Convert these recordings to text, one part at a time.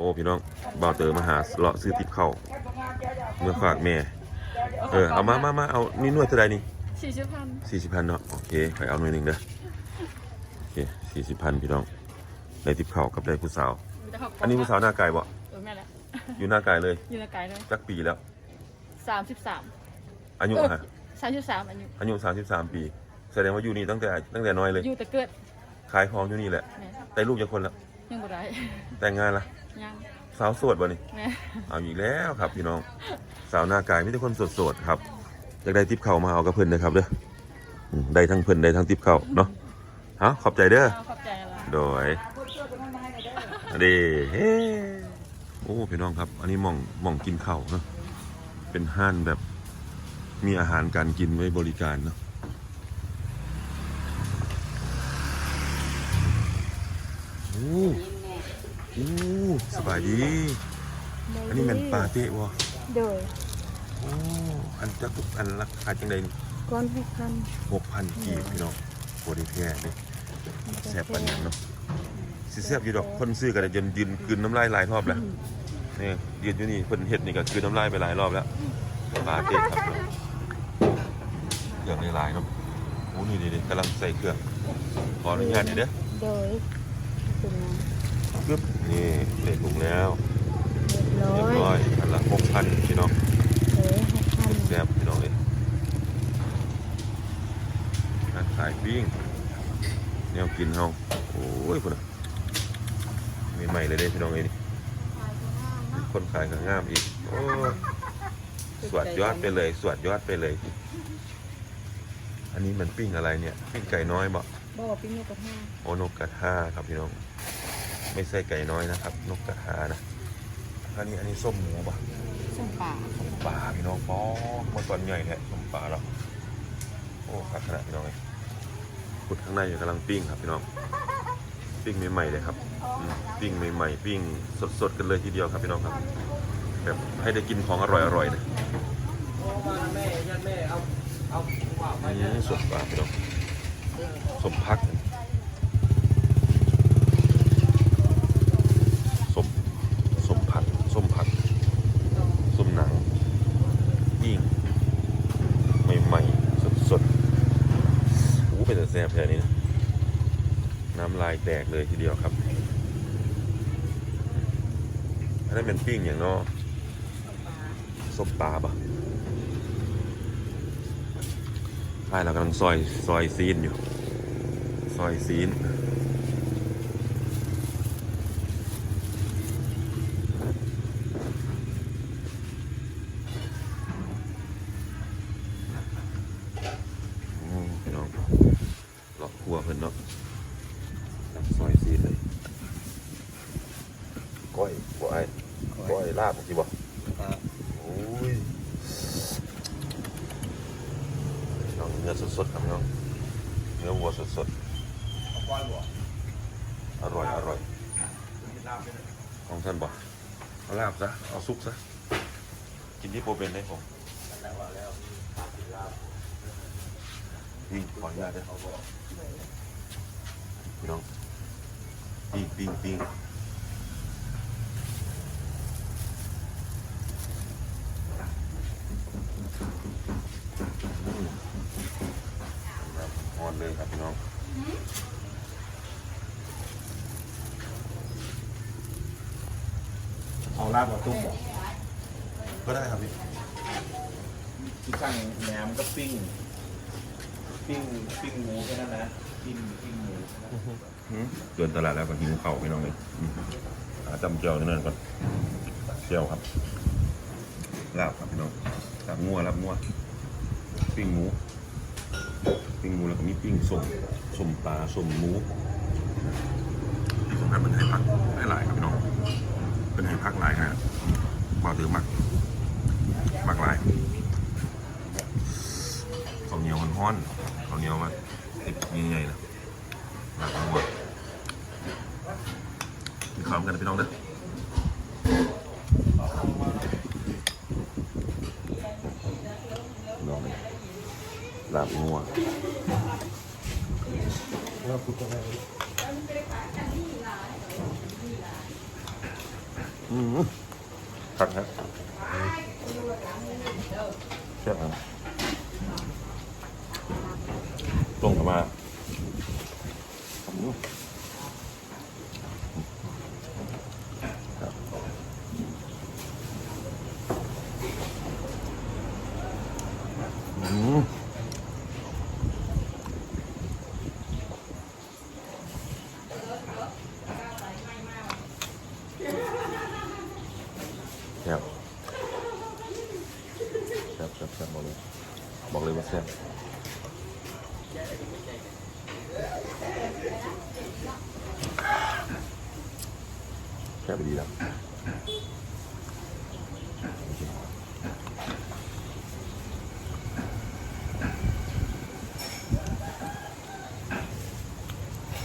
อ้พี่น้องบ่าวเตอมาหาเลาะซื้อติบเข้าวเมื่อฝากแม่เออเอามามามาเอานี่หน่วยเท่าไหร่นี่สี่สิบพันสี่สิบพันเนาะโอเคไปเอาหน่วยหนึ่งเด้อโอเคสี่สิบพันพี่น้องได้ติบเข้าวกับได้ผู้สาว อันนี้ผู้สาวหน้าไก่บ่เออแม่แหละอยู่หน้าไก่เลยอยู่ในไกลเลยจักปีแล้วสามสิบสามอายุฮะสามสิบสามอายุอายุสามสิบสามปี แสดงว่าอยู่นี่ตั้งแต่ตั้งแต่น้อยเลยอยู่แต่เกิดขายของอยู่นี่แหละแม่แต่ลูกจะคนละยังบ่ได้แต่งงานละ ยังสาวโสวดบ่นี่แม่เอาอีกแล้วครับพี่น้องสาวหน้ากายไมแต่ได้คนโสดๆครับอยากได้ทิปเข่ามาเอากับเพิ่นนะครับเด้ออืมได้ทั้งเพิ่นได้ทั้งทิปเข่าเนาะฮะขอบใจเด้อ เอาขอบใจละโดยอันนี้เฮ้โอ้พี่น้องครับ อันนี้หม่องหม่องกินข้าวเนาะเป็นห้านแบบมีอาหารการกินไว้บริการเนาะโอ้โอ้สบายดี อันนี้แมันปลาเตะวะโดยโอ้อันจะทุกอันราคาจังใดก้อนหกพันหกพันกีบพี่น้องโคตรแพงเลยแซ่บปันหยังเนาะสิแซ่บอยู่ดอกคนซื้อกันจนยืนกลืนน้ำลายหลายรอบแล้วนี่ยืนอยู่นี่เพิ่นเฮ็ดนี่ก็กลืนน้ำลายไปหลายรอบแล้วปลาเตะครับเครื่องหลายๆเนาะโอ้นี่นี่ๆกำลังใส่เครื่องขออนุญาตนี่เด้อโดยถึง ปึ๊บนี่เตะถุงแล้วเรียบร้อเรียบร้อยยอันละหกพันพี่น้องเออหกพันแซ่บพี่น้องเลยการขายปิ้งแนวกินเฮาโอ้ยพุ่นน่ะใหม่ๆเลยเด้พี่น้องเอ้ยนี่คนขายก็งามอีกโอ้ยสวดยอดไปเลย สวดยอดไปเลย อันนี้มันปิ้งอะไรเนี่ย ปิ้งไก่น้อยบ่บ่ปิ้งนกกระทาโอ้นกกระทาครับพี่น้อง ไม่ใช่ไก่น้อยนะครับ นกกระทานะอันนี้อันนี้ส้มหมูบ่ส้มป่าส้มปลาพี่น้องป้องมาตอนใหญ่แท้ส้มปลาเราโอ้ขาดขนาดพี่น้องเลยขุดข้างในอยู่กำลังปิ้งครับพี่น้องปิ้งใหม่ๆเลยครับอืมปิ้งใหม่ๆปิ้งสดๆกันเลยทีเดียวครับพี่น้องครับแบบให้ได้กินของอร่อยๆนะนี่สดปลาพี่น้องสมพักสมสมผัดสมผัด ส้มหนังยิ่งใหม่ๆ สดๆโอ้เป็นแต่แซ่บแค่นี้นะน้ำลายแตกเลยทีเดียวครับ อันนั้นเป็นปิ้งอย่างเนอส้มปลาปะใช่เรากำลังซอยซอยซีนอยู่ ซอยซีนพี่น้องเลาะครัวเพิ่นเนาะซอยซีนเลยก้อยก้อยก้อย ลาบสิบ่โอ้ยพี่น้องเนื้อสดๆครับพี่น้องเนื้อวัวสดๆอร่อยอร่อยของท่านบ่เอาลาบซะเอาซุปซะกินที่โปรเป็นได้ผมปิ้งขออนุญาตด้วยพี่น้องปิ้งปิ้งปิ้ง อืมน้ำร้อนเลยครับพี่น้องเอาลาบกับตุ้มบอกก็ได้ครับพี่ที่สั่งแหนมก็ปิ้ง ปิ้ง ปิ้งหมูแค่นั้นนะ ปิ้ง ปิ้งหมูแค่นั้นเดินตลาดแล้วก็หิวเข่าวพี่น้องเลยอืมหาจำเจียวนิดนึงก่อนเจียวครับลาบครับพี่น้องาบงัวลาบงัวปิ้งหมูปิ้งหมูแล้วก็มีปิ้งส้มส้มปลาส้มหมูที่สำคัญเป็นไห้พักให้หลายครับพี่น้องเป็นไห้พักหลายฮะพอถือมักมักหลายข้าวเหนียวมันฮ้อนข้าวเหนียวมาติดยังไงนะลาบงัวกินข้าวกันนะพี่น้องเด้อพี่น้องเลยลาบงัวงอืมขัดครับเชื่อครับลงกับมาอืมครับอืม แซ่บแซ่บแซ่บแซ่บบอกเลยบอกเลยว่าแซ่บแซ่บดีแล้วเ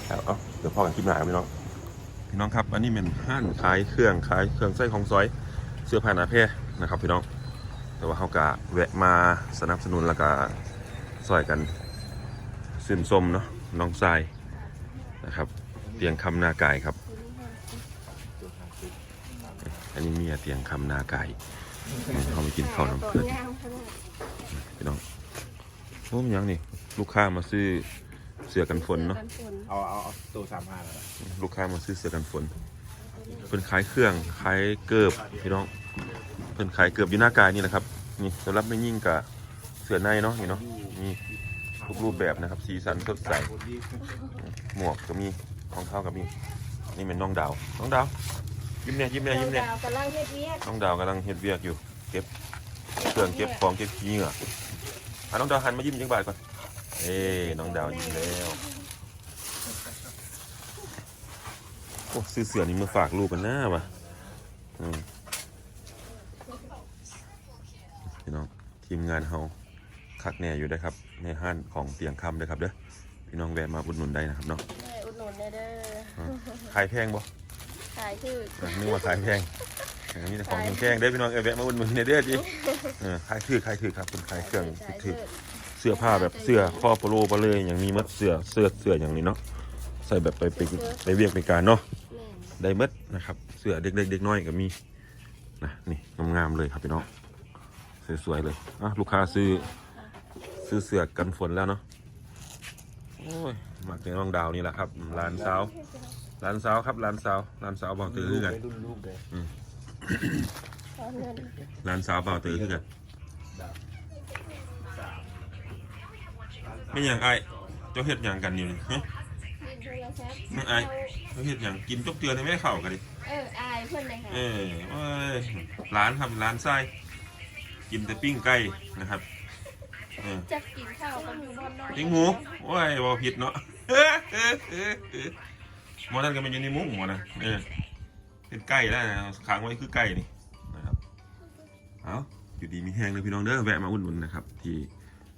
คเอาเอาเดี๋ยวพ่อกันคลิปหน้าพี่น้องพี่น้องครับ อันนี้เป็นห้านขายเครื่องขายเครื่องไส้ของซอย เสื้อผ้าหนาเพนะครับพี่น้อง แต่ว่าเขากะแวะมาสนับสนุนแล้วก็ซอยกันสื่นส้มเนาะน้องทรายนะครับเตียงคำนากายครับ อันนี้เมียเตียงคำนากายเขามากินข้าวน้ำเพื่อนพี่น้องโอ้มนยังนี่ลูกค้ามาซื้อเสื้อกันฝนเนาะเอาเอาเอาตัวสามห้าแล้วลูกค้ามาซื้อเสื้อกันฝน เป็นขายเครื่องขายเกิบพี่น้องเป็นขายเกิบอยู่หน้ากายนี่แหละครับนี่สำหรับไม่ยิ่งกับเสื้อในเนาะนี่เนาะนี่ทุกรูปแบบนะครับ สีสันสดใสหมวกก็มีรองเท้าก็มีนี่เป็นน้องดาวน้องดาวยิ้มเนี่ยยิ้มเนี่ยยิ้มเนี่ยดาวกำลังเฮ็ดเวียกน้องดาวกำลังเฮ็ดเวียกอยู่เก็บเครื่องเก็บของเก็บขี้เหงื่ออะน้องดาวหันมายิ้มจังบาทก่อนเอ้น้องดาวยิ้มแล้วโอ้ซื้อเสือนี่มาฝากลูกกันหน้าว่ะอืมพี่น้องทีมงานเฮาคักแน่อยู่ได้อครับ ในห้านของเตียงคำเด้อครับเด้อพี่น้องแวะมาอุดหนุนได้นะครับเนาะได้อุดหนุนได้เด้อขายแพงบ่ขายคืออะนึกว่าขายแพงอันนี้ของแพงๆได้อพี่น้องเออแวะมาอุดหนุนในเด้อดิเออขายถือขายถือครับเป็นขายเครื่องขายถือเลิศเสื้อผ้าแบบเสื้อข้อโปโลไปเลยอย่างมีมัดเสื้อเสื้อเสื้ออย่างนี้เนาะใส่แบบไปไปไปเวียกไปการเนาะแม่น ได้มัดนะครับ เสื้อเด็กๆเด็กน้อยก็มีนะนี่งามๆเลยครับพี่น้องสวยๆเลยอะลูกค้าซื้อซื้อเสื้อกันฝนแล้วเนาะโอ้ยมาถึงน้องดาวนี่แหละครับร้านสาวร้านสาวครับร้านสาวร้านสาวบอกตื่นขึ้นกันรุ่นลูกเลยขอเงินร้านสาวเปล่าตื่นขึ้นกันไม่อย่างไอเจ้าเฮ็ดอย่างกันอยู่นี่ฮะโท รศัพท์ไม่อเจ้าเฮ็ดอย่างกินจบเตือนให้แม่เข่ากันดิเอออายเพิ่อนเลยค่ะเออโอ้ยร้านครับร้านไส้กินแต่ปิ้งไก่นะครับเออจะกินข้าวกันอยู่บนนอนปิ้งหมูโอ้ยบอผิดเนาะหมอนั่นก็มันอยู่ในมุ้งหมอนะเออเป็นไก่แล้วนะค้างไว้คือไก่นี่นะครับเอาอยู่ดีมีแห้งเลยพี่น้องเด้อแวะมาอุ่นๆนะครับ ที่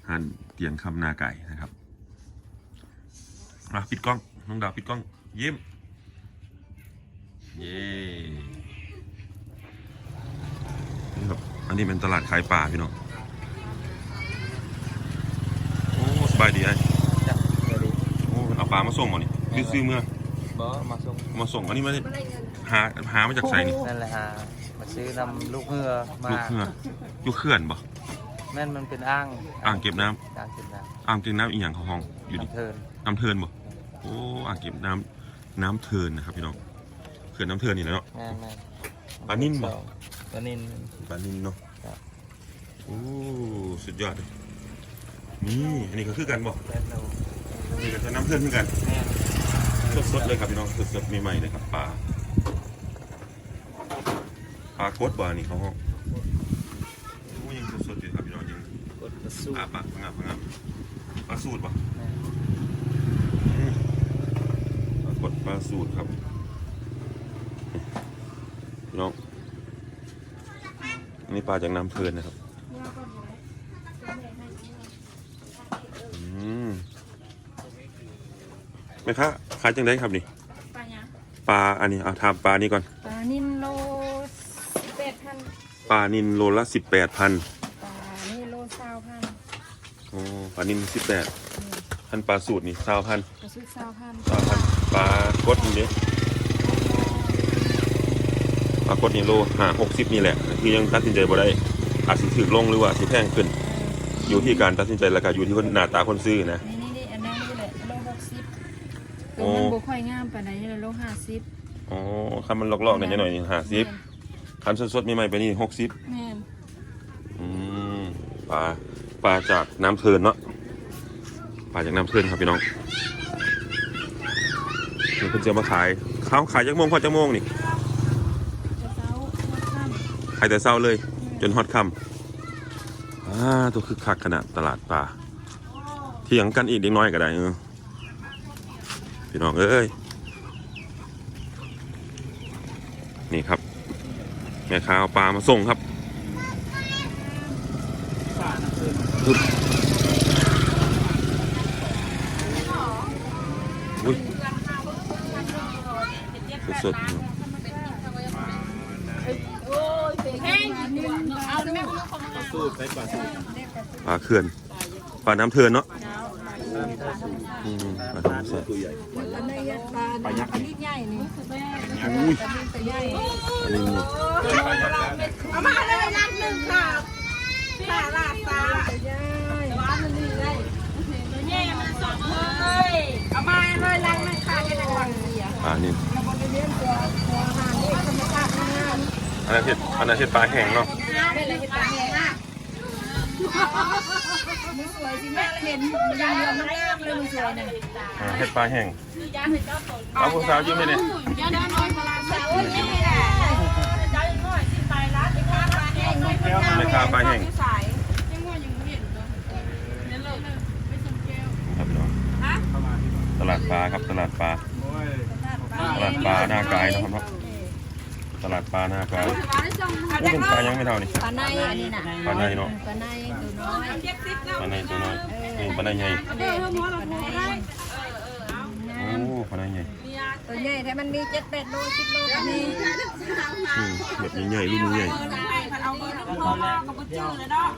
หันเตียงคำนาไก่นะครับอะปิดกล้อง น้องดาวปิดกล้อง ยิ้ม เย้นี่ครับอันนี้เป็นตลาดขายปลาพี่น้องโอ้สบายดีไอ้จ้ะเดี๋ยวดิโอ้เอาปลามาส่งมานี่ซื้อซื้อเมื่อ บอมาส่งมาส่งอันนี้มาบ่ได้เงินหาหามาจากไสนี่นั่นแหละฮะมาซื้อนำลูกเหือมาลูกเขื่อนอยู่เขื่อนบ่แม่นมันเป็นอ่างอ่างเก็บน้ำอ่างเก็บน้อ่างเก็บน้ำอีหยังเขาห้องอำยู่ดิน้ำเทินน้ำเทินบ่โอ้อ่างเก็บน้ำน้ำเทินนะครับพี่น้องเขื่อนน้ำเทินนี่แหละเนาะ แม่นแม่นปลานิ่มบ่ปลานิ่ม ปลานินเนาะครับ โอ้สุดยอดเลยนี่อันนี้ก็คือกันบ่แม่นเรานี่ก็คือน้ำเทินเหมือนกัน แม่นสดๆเลยครับพี่น้องสดๆใหม่ๆเลยครับปลาปลากดบ่อันนี่เขาห้องโอ้ยังสดๆอยู่ครับพี่น้องยังกดกระสู้ปลาปลาพังงาพังงาปลาสูตรป่ะ แม่น ปลากดปลาสูตรครับพี่น้องอันนี่ปลาจากน้ำเพลินนะครับอืมแม่ค้าขายจังไดครับนี่ ปลาหยังปลาอันนี้เอาทำปลานี่ก่อน ปลานินโลเป็ดพันปลานินโลละสิบแปดพันปลานี่โลเศร้าพันโอ้ปลานินสิบแปดพันปลาสูตรนี่เศร้าพันกระซุกเศร้าพันเศร้าพัน ปลากดนี่เด้ปรากฏนี่โลหาหกสิบนี่แหละ คือยังตัดสินใจบ่ได้ อาจสิถือลงหรือว่าสิแพงขึ้น อยู่ที่การตัดสินใจแล้วก็อยู่ที่คนหน้าตาคนซื้อนะ นี่นี่นี่อันนั้นนี่แหละโลหกสิบโอ้ตัวมันบ่ค่อยงามปานใดนี่แหละโลห้าสิบอ๋อคันมันลอกๆหน่อยหน่อยนี่ห้าสิบคันสดๆใหม่ๆไปนี่หกสิบแม่นอืมปลาปลาจากน้ำเทินเนาะปลาจากน้ำเทินครับพี่น้อง นี่เพิ่นจะมาขายข้าวขายจักโมงพอจักโมงนี่จะเช้าวัดค่ำขายแต่เช้าเลย จนฮอดค่ำอ่าตัวคือคักขนาดตลาดปลาเที่ยงกันอีกเด็กน้อยก็ได้เออพี่น้องเอ้ยนี่ครับ แม่ค้าเอาปลามาส่งครับปึ๊บอุ้ย สดๆอยู่สูตรไปกว่าสูตรปลาเขื่อนปลาน้ำเทินเนาะอืมปลาน้ำเทินตัวใหญ่อันนี้ปลาปลายักษ์อันนี้ใหญ่นี่อุ้ยตัวใหญ่อันนี้นี่เอามาเลยรักหนึ่งค่ะค่ะลาดตาตัวใหญ่ว่ามันนี่ได้ตัวแย่มันสดเลยเอามาเลยรักหนึ่งค่ะแค่นั้นก่อนปลานี่แล้วก็ไปเลี้ยงตัวตัวหางนี่ธรรมชาติงาม อันนั้นเห็ดอันนั้นเห็ดปลาแห้งเนาะเป็นอะไรที่ตาแหงอะมือสวยสิแม่เห็นยังเรืองมันงามเลยมือสวยเนี่ยอ่าเห็ดปลาแห้งเอาผู้สาวยิ้มไหมเนี่ยเดี๋ยวน้อยพลังสาวนี่แหละเจ้าน้อยสิไปร้านไปค้าปลาแห้งเลยไม่ค้าปลาแห้งสายครับพี่น้องตลาดปลาครับตลาดปลาตลาดปลาหน้ากายนะครับเนาะ ตลาดปลาหน้ากายโอ้เป็นปลายังไม่เท่านี่ปลาในอันนี้น่ะปลาในเนาะปลาในตัวน้อยปลาในตัวน้อยนี่ปลาในใหญ่เด็กปลาในโอ้ปลาในใหญ่ตัวใหญ่แต่มันมีเจ็ดแปดโลสิบโลก็มีอืมแบบใหญ่ๆรุ่นใหญ่เอาเบอร์ลูกพ่อกับบุจื้อเลยเนาะ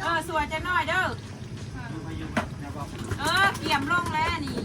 เออสวยจะน้อยเด้อเออเกี่ยมลงแล้วนี่